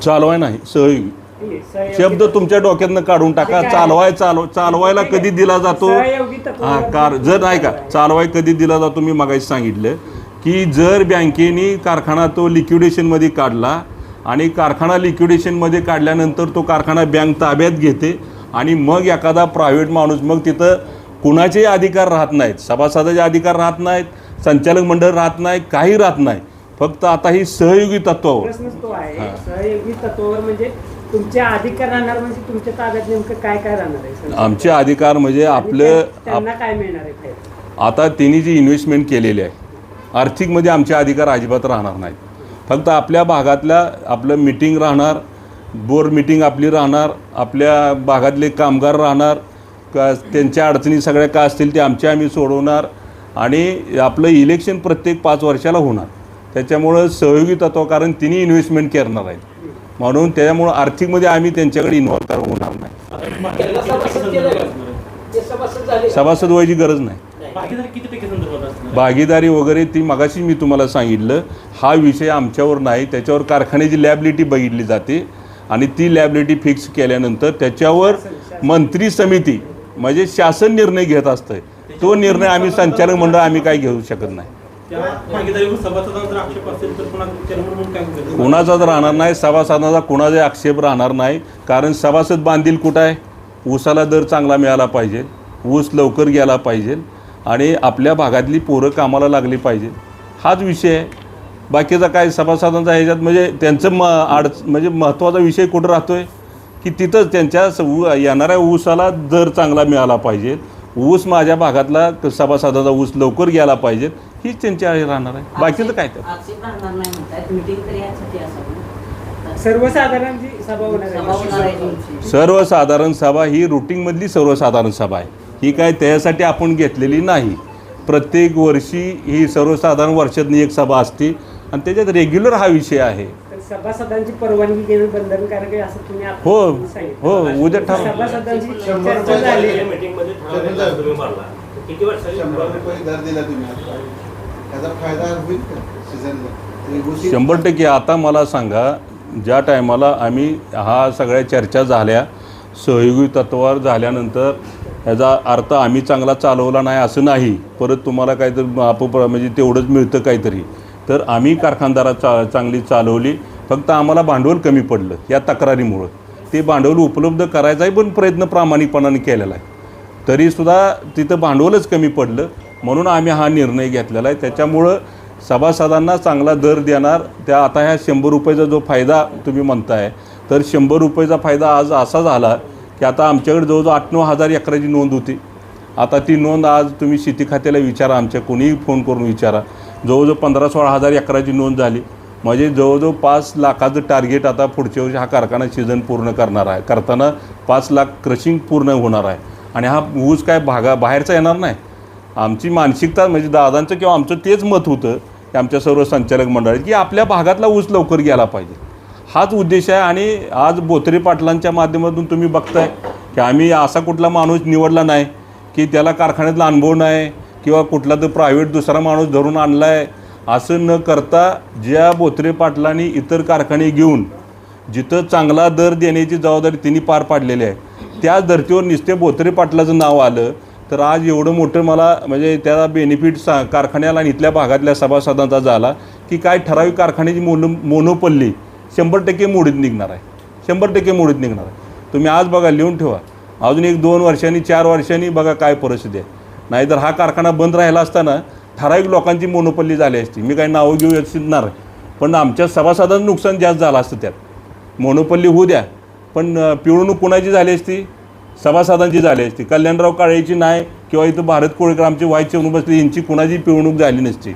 चालवाय नाही सहयोगी. शब्द तुमच्या डोक्यातनं काढून टाका चालवाय चालव चालवायला कधी दिला जातो? हा कार जर नाही का चालवाय. कधी दिला जातो मी मगाशी सांगितलं की जर बँकेने कारखाना तो लिक्विडेशनमध्ये काढला आणि कारखाना लिक्विडेशनमध्ये काढल्यानंतर तो कारखाना बँक ताब्यात घेते आणि मग एखादा प्रायव्हेट माणूस मग तिथं कुणाचेही अधिकार राहत नाहीत सभासदाचे अधिकार राहत नाहीत संचालक मंडळ राहत नाही काही राहत नाही फक्त आता ही सहयोगी तत्वावर. प्रश्नच तो आहे. सहयोगी तत्वावर म्हणजे तुमचे अधिकार राहणार म्हणजे तुमच्या ताब्यात नेमकं काय काय राहणार आहे? सर? आमचे अधिकार म्हणजे आणि आपलं त्या- त्यांना काय मिळणार आहे फायदा? आता त्यांनी जी इन्व्हेस्टमेंट केलेली आहे आर्थिकमध्ये आमचे अधिकार अजिबात राहणार नाहीत. फक्त आपल्या भागातल्या आपलं मिटिंग राहणार बोर्ड मिटिंग आपली राहणार आपल्या भागातले कामगार राहणार का त्यांच्या अडचणी सगळ्या काय असतील ते आमच्या आम्ही सोडवणार आणि आपलं इलेक्शन प्रत्येक पाच वर्षाला होणार. त्याच्यामुळं सहयोगी तत्व कारण तिन्ही इन्व्हेस्टमेंट करणार आहेत. म्हणून त्याच्यामुळं आर्थिकमध्ये आम्ही त्यांच्याकडे इन्व्हॉल्व करून होणार नाही. सभासद व्हायची गरज नाही. भागीदारी वगैरे ती मगाशी मी तुम्हाला सांगितलं. हा विषय आमच्यावर नाही. त्याच्यावर कारखान्याची लॅबिलिटी बघितली जाते. आणि ती लॅबिलिटी फिक्स केल्यानंतर त्याच्यावर मंत्री समिती म्हणजे शासन निर्णय घेत असतं तो निर्णय आम्ही संचालक मंडळ आम्ही काही घेऊ शकत नाही. त्या जर कोणाचाच राहणार नाही सभासदांचा कोणाचा आक्षेप राहणार नाही. कारण सभासद बांधील कुठं आहे? ऊसाला दर चांगला मिळाला पाहिजे. ऊस लवकर गेला पाहिजे. आणि आपल्या भागातली पोरं कामाला लागली पाहिजे. हाच विषय आहे. बाकीचा काय सभासदांचा ह्याच्यात म्हणजे त्यांचं म आड म्हणजे महत्त्वाचा विषय कुठं राहतो आहे की तिथंच त्यांच्या ऊ- येणाऱ्या ऊसाला दर चांगला मिळाला पाहिजे. ऊस माझ्या भागातला सभासदाचा ऊस लवकर गेला पाहिजे. हीच त्यांची आहे राहणार आहे. बाकीचं काय तर. आक्षेप राहणार नाही म्हणतायत. मीटिंग तरी यासाठी असावी सर्वसाधारण जी सभा होणार सभा होणार आहे आहे तुमची. सर्वसाधारण सभा ही रुटीनमधली सर्वसाधारण सभा आहे. ही काय त्यासाठी आपण घेतलेली नाही. प्रत्येक वर्षी ही सर्वसाधारण वर्षातली एक सभा असते. आणि त्याच्यात रेग्युलर हा विषय आहे. तर सभासदांची परवानगी घेणं बंधनकारक आहे असं तुम्ही आता हो सांगितलं. हो उद्या ठरव. सभासदांची चर्चा झाली आहे. मीटिंगमध्ये ठरवलं तुम्ही मारला. किती वर्षाची शंभर रुपये दर दिला तुम्ही आता त्याचा फायदा होईल का सीझनला शंभर टक्के आता मला सांगा ज्या टायमाला आम्ही हा सगळ्या चर्चा झाल्या सहयोगी तत्वावर झाल्यानंतर ह्याचा अर्थ आम्ही चांगला चालवला नाही असं नाही परत तुम्हाला काहीतरी आप म्हणजे तेवढंच मिळतं काहीतरी. तर आम्ही कारखानदारा चा चांगली चालवली फक्त आम्हाला भांडवल कमी पडलं या तक्रारीमुळं. ते भांडवल उपलब्ध करायचाही पण प्रयत्न प्रामाणिकपणाने केलेला आहे. तरीसुद्धा तिथं भांडवलच कमी पडलं म्हणून आम्ही हा निर्णय घेतलेला आहे. त्याच्यामुळं सभासदांना चांगला दर देणार. त्या आता ह्या शंभर रुपयाचा जो फायदा तुम्ही म्हणताय तर शंभर रुपयाचा फायदा आज असा झाला की आता आमच्याकडे जवळजवळ आठ नऊ हजार एकराची नोंद होती. आता ती नोंद आज तुम्ही शेती खात्याला विचारा आमच्या कोणीही फोन करून विचारा. जवळजवळ पंधरा सोळा हजार एकराची नोंद झाली. म्हणजे जवळजवळ पाच लाखाचं टार्गेट आता पुढच्या वर्षी हा कारखाना सीझन पूर्ण करणार आहे. करताना पाच लाख क्रशिंग पूर्ण होणार आहे. आणि हा ऊस काय भागा बाहेरचा येणार नाही. आमची मानसिकता म्हणजे दादांचं किंवा आमचं तेच मत होतं की आमच्या सर्व संचालक मंडळात की आपल्या भागातला ऊस लवकर गेला पाहिजे. हाच उद्देश आहे आणि आज बोत्रे पाटलांच्या माध्यमातून तुम्ही बघताय की आम्ही असा कुठला माणूस निवडला नाही की त्याला कारखान्यातला अनुभव नाही किंवा कुठला तर प्रायव्हेट दुसरा माणूस धरून आणला आहे असं न करता ज्या बोत्रे पाटलांनी इतर कारखाने घेऊन जिथं चांगला दर देण्याची जबाबदारी त्यांनी पार पाडलेली आहे त्याच धर्तीवर निस्ते बोत्रे पाटलाचं नाव आलं तर आज एवढं मोठं मला म्हणजे त्याला बेनिफिट सा कारखान्याला आणि इथल्या भागातल्या सभासदांचा झाला की काय ठराविक कारखान्याची मोनो मोनोपल्ली शंभर टक्के मोडीत निघणार आहे. शंभर टक्के मोडीत निघणार आहे. तुम्ही आज बघा लिहून ठेवा. अजून एक दोन वर्षांनी चार वर्षांनी बघा काय परिस्थिती आहे. नाहीतर हा कारखाना बंद राहिला असताना ठराविक लोकांची मोनोपल्ली झाली असती. मी काही नावं घेऊ इच्छिणार पण आमच्या सभासदांचं नुकसान जास्त झालं असतं त्यात. मोनोपल्ली होऊ द्या. पण पिळवणूक कुणाची झाली असती? सभासदांची झाली असती. कल्याणराव काळेची नाही किंवा इथं भारत कोळेकर आमचे व्हायचे येऊन बसले यांची कुणाची पिळवणूक झाली नसती.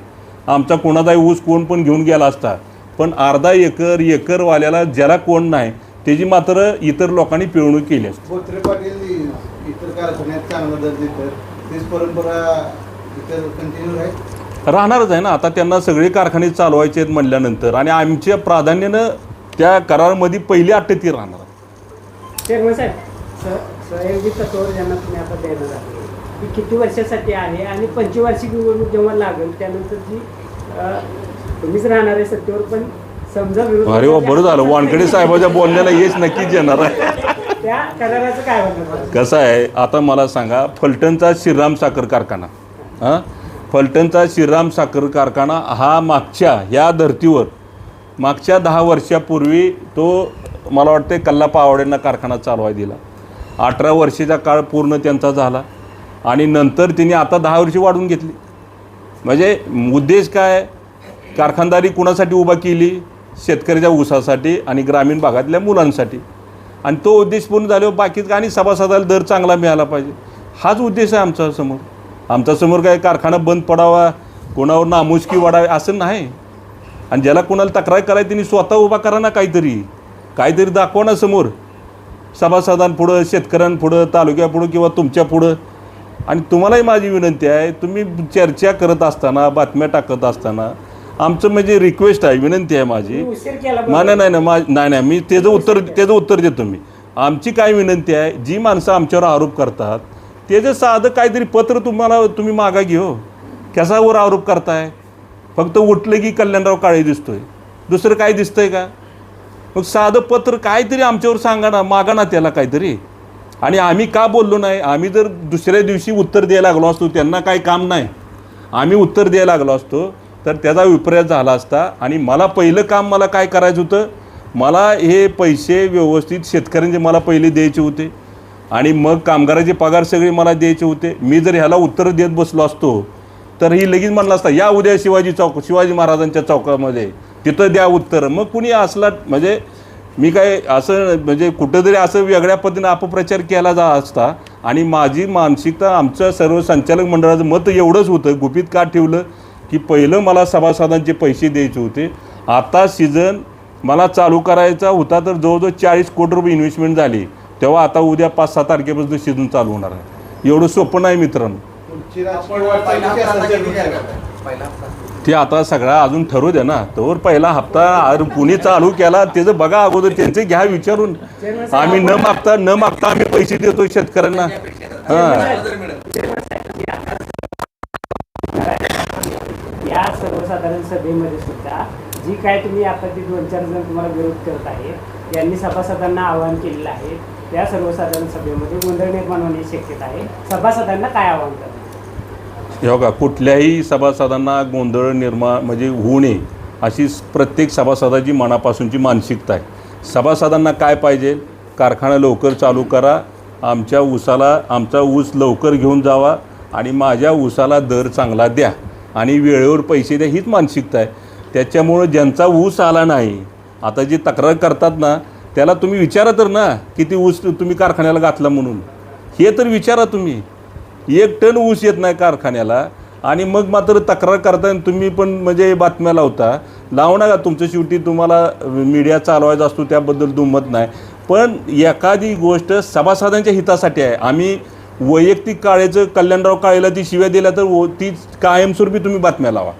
आमचा कोणाचाही ऊस कोण पण घेऊन गेला असता. पण अर्धा एकर एकरवाल्याला ज्याला कोण नाही त्याची मात्र इतर लोकांनी पिळवणूक केली असते. बोत्रे पाटील इतर कारखान्यात चांगला दर देतात. तीच परंपरा इतर कंटिन्यू आहे राहणारच आहे ना. आता त्यांना सगळे कारखाने चालवायचे आहेत म्हणल्यानंतर आणि आमच्या प्राधान्यानं त्या करारामध्ये पहिली अट्टे ती राहणार सहयोगी तत्वावर ज्यांना तुम्ही आता देणार आहे ती किती वर्षासाठी आहे आणि पंचवार्षिक निवडणूक जेव्हा लागेल त्यानंतर जी तुम्हीच राहणार आहे सत्तेवर पण समजा अरे वा बरं झालं. वानखेडे साहेबाच्या बोलण्याला येच नक्कीच येणार आहे. त्या कराराचं काय होणार कसं आहे आता मला सांगा फलटणचा श्रीराम साखर कारखाना हां? फलटणचा श्रीराम साखर कारखाना हा मागच्या ह्या धर्तीवर मागच्या दहा वर्षापूर्वी तो मला वाटते कल्ला पावड्यांना कारखाना चालवाय दिला. अठरा वर्षाचा काळ पूर्ण त्यांचा झाला. आणि नंतर तिने आता दहा वर्षी वाढवून घेतली. म्हणजे उद्देश काय? कारखानदारी कुणासाठी उभा केली? शेतकऱ्याच्या ऊसासाठी आणि ग्रामीण भागातल्या मुलांसाठी. आणि तो उद्देश पूर्ण झाल्यावर बाकीच आणि सभासदाला दर चांगला मिळाला पाहिजे. हाच उद्देश आहे आमचा समोर. आमच्यासमोर काय? कारखाना बंद पडावा कोणावर नामुष्की वाढावी असं नाही. आणि ज्याला कोणाला तक्रार करायची त्यांनी स्वतः उभा करा ना काहीतरी. काहीतरी दाखवा ना समोर. सभासदांपुढं शेतकऱ्यांपुढं तालुक्यापुढं किंवा तुमच्या पुढं. आणि तुम्हालाही माझी विनंती आहे तुम्ही चर्चा करत असताना बातम्या टाकत असताना आमचं म्हणजे रिक्वेस्ट आहे विनंती आहे माझी. नाही नाही नाही नाही मा- नाही नाही मी त्याचं उत्तर त्याचं उत्तर देतो मी. आमची काय विनंती आहे जी माणसं आमच्यावर आरोप करतात त्याचं साधं काहीतरी पत्र तुम्हाला तुम्ही मागा घेऊ कशावर आरोप करताय? फक्त उठलं की कल्याणराव काळे दिसतोय. दुसरं काय दिसतंय का? मग साधं पत्र काहीतरी आमच्यावर सांगा ना मागा ना त्याला काहीतरी. आणि आम्ही का बोललो नाही? आम्ही जर दुसऱ्या दिवशी उत्तर द्यायला लागलो असतो त्यांना काही काम नाही. आम्ही उत्तर द्यायला लागलो असतो तर त्याचा विपर्यास झाला असता. आणि मला पहिलं काम मला काय करायचं होतं? मला हे पैसे व्यवस्थित शेतकऱ्यांचे मला पहिले द्यायचे होते. आणि मग कामगाराचे पगार सगळे मला द्यायचे होते. मी जर ह्याला उत्तर देत बसलो असतो तर ही लगेच म्हणलं असता या उद्या शिवाजी चौक शिवाजी महाराजांच्या चौकामध्ये तिथं द्या उत्तर. मग कुणी असला म्हणजे मी काय असं म्हणजे कुठंतरी असं वेगळ्या पद्धतीनं अपप्रचार केला जा असता आणि माझी मानसिकता आमचं सर्व संचालक मंडळाचं मत एवढंच होतं गुपित का ठेवलं की पहिलं मला सभासदांचे पैसे द्यायचे होते. आता सीझन मला चालू करायचा होता तर जवळजवळ चाळीस कोटी रुपये इन्व्हेस्टमेंट झाली. तेव्हा आता उद्या पाच सात तारखेपासून सीझन चालू होणार आहे. एवढं सोपं नाही मित्रांनो. ते आता सगळा अजून ठरवू द्या ना. तोवर पहिला हप्ता अरे कुणी चालू केला त्याचं बघा अगोदर त्यांचे घ्या विचारून. आम्ही न मागता न मागता आम्ही पैसे देतो शेतकऱ्यांना. हा. या सर्वसाधारण सभेमध्ये सुद्धा जी काय तुम्ही आता ती दोन चार जण तुम्हाला विरोध करत आहेत यांनी सभासदांना आवाहन केलेलं आहे. त्या सर्वसाधारण सभेमध्ये गोंधळ निर्माण होण्याची शक्यता आहे. सभासदांना काय आवाहन करतात हे बघा कुठल्याही सभासदांना गोंधळ निर्माण म्हणजे होऊ नये अशी प्रत्येक सभासदाची मनापासूनची मानसिकता आहे. सभासदांना काय पाहिजे? कारखाना लवकर चालू करा आमच्या ऊसाला आमचा ऊस लवकर घेऊन जावा आणि माझ्या ऊसाला दर चांगला द्या आणि वेळेवर पैसे द्या हीच मानसिकता आहे. त्याच्यामुळं ज्यांचा ऊस आला नाही आता जी तक्रार करतात ना त्याला तुम्ही विचारा तर ना किती ऊस तुम्ही कारखान्याला घातला म्हणून. हे तर विचारा तुम्ही. एक टन ऊस येत नाही कारखान्याला. आणि मग मात्र तक्रार करता तुम्ही पण म्हणजे बातम्या लावता. लावू नका तुमच्या शेवटी तुम्हाला मीडिया चालवायचा असतो त्याबद्दल दुमत नाही. पण एखादी गोष्ट सभासदांच्या हितासाठी आहे. आम्ही वैयक्तिक काळेचं कल्याणराव काळेला ती शिव्या दिल्या तर व ती कायमस्वरूपी तुम्ही बातम्या लावा.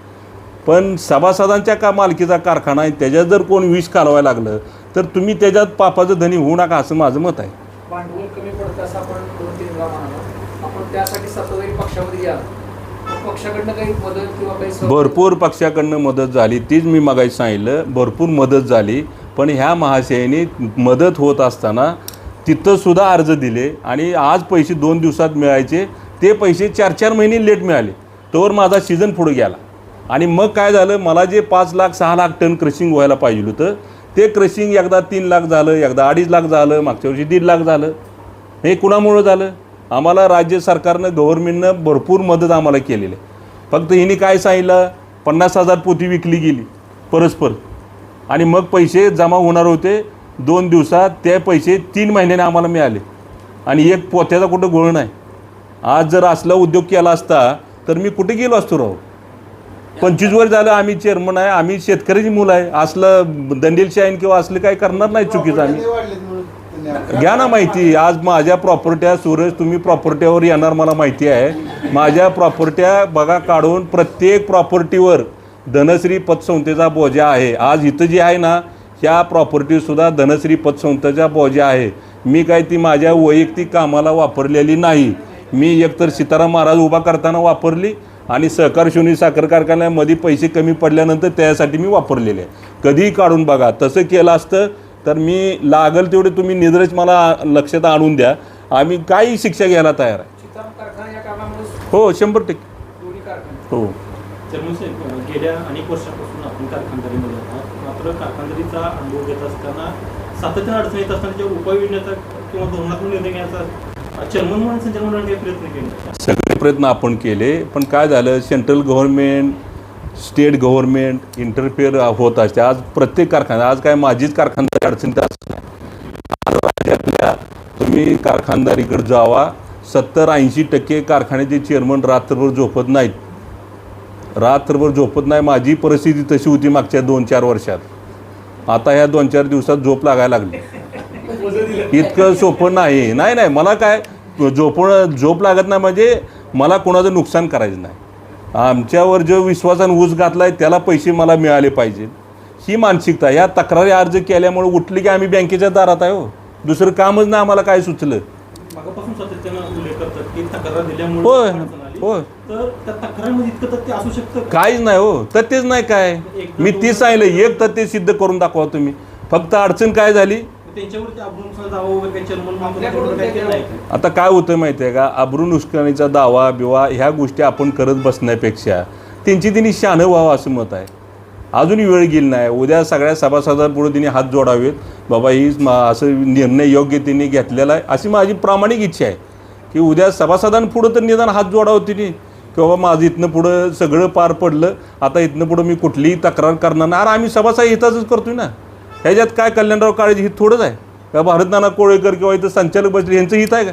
पण सभासदांच्या का मालकीचा कारखाना आहे त्याच्यात जर कोण विष कालवायला लागलं तर तुम्ही त्याच्यात पापाचं धनी होऊ नका असं माझं मत आहे भांडवल कमी पडतं असं आपण दोन तीन वेळा म्हणालो आपण त्यासाठी सत्ताधारी पक्षामध्ये या. पक्षाकडनं काही मदत किंवा काही भरपूर पक्षाकडनं मदत झाली तीच मी मगाशी सांगितलं भरपूर मदत झाली. पण ह्या महाशयाने मदत होत असताना तिथंसुद्धा अर्ज दिले आणि आज पैसे दोन दिवसात मिळायचे ते पैसे चार चार महिने लेट मिळाले. तोवर माझा सीझन पुढे गेला. आणि मग काय झालं मला जे पाच लाख सहा लाख टन क्रशिंग व्हायला पाहिजे होतं ते क्रशिंग एकदा तीन लाख झालं एकदा अडीच लाख झालं मागच्या वर्षी दीड लाख झालं. हे कुणामुळं झालं? आम्हाला राज्य सरकारनं गव्हर्नमेंटनं भरपूर मदत आम्हाला केलेली आहे. फक्त हिने काय सांगितलं? पन्नास हजार पोती विकली गेली परस्पर. आणि मग पैसे जमा होणार होते. दोन दिवसात ते पैसे तीन महिन्याने आम्हाला मिळाले. आणि एक पोत्याचा कुठं गोळ नाही. आज जर असला उद्योग केला असता तर मी कुठे गेलो असतो राहू पंचवीस वर झालं आम्ही चेअरमन आहे आम्ही शेतकऱ्याची मुलं आहे. असलं दंडेलशाहीन किंवा असलं काही करणार नाही चुकीचं आम्ही लय वाढलेत म्हणून त्यांनी आपलं- घ्या ना माहिती. आज माझ्या प्रॉपर्ट्या सूरज तुम्ही प्रॉपर्ट्यावर येणार मला माहिती आहे. माझ्या प्रॉपर्ट्या बघा काढून प्रत्येक प्रॉपर्टीवर धनश्री पतसंस्थेचा बोजा आहे. आज इथं जी आहे ना ह्या प्रॉपर्टीसुद्धा धनश्री पतसंस्थेचा बोजा आहे. मी काय ती माझ्या वैयक्तिक कामाला वापरलेली नाही. मी एकतर सीताराम महाराज उभा करताना वापरली आणि सहकार शून्य साखर कारखान्यामध्ये पैसे कमी पडल्यानंतर त्यासाठी मी वापरलेले. आहे कधीही काढून बघा. तसं केलं असतं तर मी लागल तेवढे तुम्ही निद्रच मला लक्षात आणून द्या. आम्ही काही शिक्षा घ्यायला तयार आहे. चिताम कारखाना या कारणामुळे हो शंभर टक्के. हो. चेअरमन साहेब गेल्या अनेक वर्षापासून आपण कारखानदारीमध्ये आहात. मात्र कारखानदारीचा अनुभव घेत असताना सातत्याने अडचण येत असताना त्याच्या उपाययोजनेचा किंवा धोरणात्मक निर्णय घेण्याचा चेअरमन म्हणून संचालक मंडळाने काही प्रयत्न केले? सगळे प्रयत्न आपण केले पण काय झालं? Central government state government interfere होत असते. आज प्रत्येक कारखाना आज काय माझीच कारखानदारी अडचणीत असते राज्यातल्या तुम्ही कारखानदारीकडे जावा सत्तर ऐंशी टक्के कारखान्याचे चेअरमन रात्रभर झोपत नाहीत. रात्रभर झोपत नाही. माझी परिस्थिती तशी होती मागच्या दोन चार वर्षात. आता ह्या दोन चार दिवसात झोप लागायला लागली. इतकं सोपं नाही. नाही नाही. मला काय झोपण झोप लागत नाही म्हणजे मला कोणाचं नुकसान करायचं नाही. आमच्यावर जो विश्वासानं ऊस घातला आहे त्याला पैसे मला मिळाले पाहिजे. ही मानसिकता या तक्रारी अर्ज केल्यामुळे उठली की आम्ही बँकेच्या दारात आहे हो. दुसरं कामच नाही आम्हाला काय सुचलं. होय. होय. काहीच नाही हो. तथ्यच नाही काय. मी तीच सांगितलं एक तथ्य सिद्ध करून दाखवा तुम्ही. फक्त अडचण काय झाली? आता काय होतं माहिती आहे का? अब्रू नुकसानीचा दावा बिवा ह्या गोष्टी आपण करत बसण्यापेक्षा त्यांची तिने शानं व्हावं असं मत आहे. अजूनही वेळ गेली नाही. उद्या सगळ्या सभासदांपुढे तिने हात जोडावेत. बाबा ही असं निर्णय योग्य तिने घेतलेला आहे. अशी माझी प्रामाणिक इच्छा आहे की उद्या सभासदांपुढं तर निदान हात जोडावं तिने की बाबा माझं इथनं पुढं सगळं पार पडलं. आता इथनं पुढं मी कुठलीही तक्रार करणार नाही. अरे आम्ही सभासद हिताचंच करतोय ना. ह्याच्यात काय कल्याणराव काळजी हित थोडंच आहे? का भारतनाना कोळेकर किंवा इथं संचालक बसले यांचं हित आहे का?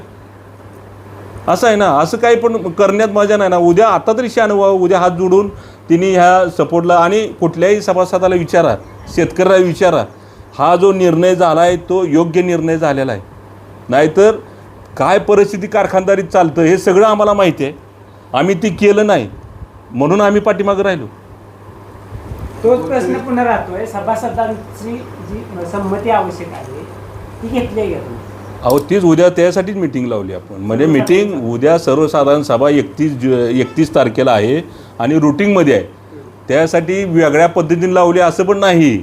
असं आहे ना असं काही पण करण्यात मजा नाही ना. उद्या आता तरी शान व्हावं उद्या हात जोडून तिने ह्या सपोर्टला आणि कुठल्याही सभासदाला विचारा शेतकऱ्याला विचारा. हा जो निर्णय झाला आहे तो योग्य निर्णय झालेला आहे. नाहीतर काय परिस्थिती कारखानदारीत चालतं हे सगळं आम्हाला माहिती आहे. आम्ही ती केलं नाही. म्हणून आम्ही पाठीमागं राहिलो. तोच प्रश्न पुन्हा राहतोय. सभासदांची जी संमती आवश्यक आहे ती घेतली आहे का तुम्ही? अहो तीच उद्या त्यासाठीच मिटिंग लावली आपण. म्हणजे मिटिंग उद्या सर्वसाधारण सभा एकतीस जु एकतीस तारखेला आहे आणि रुटीनमध्ये आहे. त्यासाठी वेगळ्या पद्धतीने लावली असं पण नाही.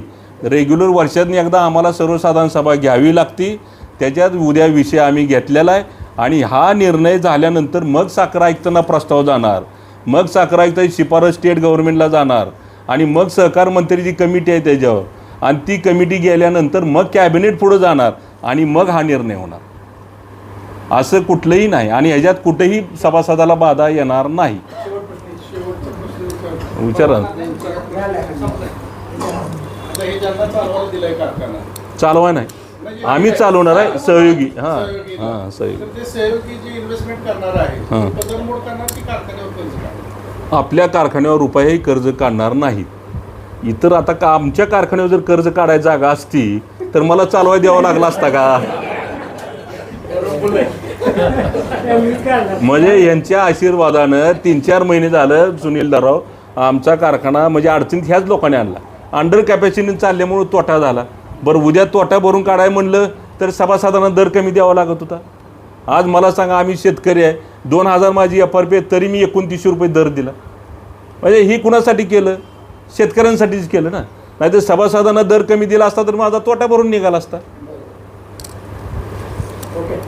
रेग्युलर वर्षातून एकदा आम्हाला सर्वसाधारण सभा घ्यावी लागती. त्याच्यात उद्या विषय आम्ही घेतलेला आहे आणि हा निर्णय झाल्यानंतर मग साखर आयुक्तांना प्रस्ताव जाणार. मग साखर आयुक्ताची शिफारस स्टेट गव्हर्नमेंटला जाणार. आणि मग सहकार मंत्रीची कमिटी आहे त्याच्यावर. आणि ती कमिटी गेल्यानंतर मग कॅबिनेट पुढं जाणार आणि मग हा निर्णय होणार. असं कुठलंही नाही. आणि ह्याच्यात कुठेही सभासदाला बाधा येणार नाही. विचारा. आता हे ज्यांना चालवायला दिलंय कारखाना चालवा नाही. आम्ही चालवणार आहे. सहयोगी. हां. हां सहयोगी. तर ते सहयोगी जी इन्व्हेस्टमेंट करणार आहे हां. कारखान्यावर आपल्या कारखान्यावर रुपयाही कर्ज काढणार नाहीत. इतर आता का आमच्या कारखान्यावर जर कर्ज काढायची जागा असती तर मला चालवाय द्यावा लागला असता का? म्हणजे यांच्या आशीर्वादानं तीन चार महिने झालं सुनील दाराव आमचा कारखाना म्हणजे अडचणीत ह्याच लोकांनी आणला. अंडर कॅपॅसिटी चालल्यामुळे तोटा झाला. बरं उद्या तोटा भरून काढाय म्हणलं तर सभासदांना दर कमी द्यावा लागत होता. आज मला सांगा आम्ही शेतकरी आहे दोन हजार माझी एफ आर पी तरी मी एकोणतीसशे रुपये दर दिला. म्हणजे ही कुणासाठी केलं? शेतकऱ्यांसाठीच केलं ना. नाहीतर सभासदांना दर कमी दिला असता तर माझा तोटा भरून निघाला असता. ओके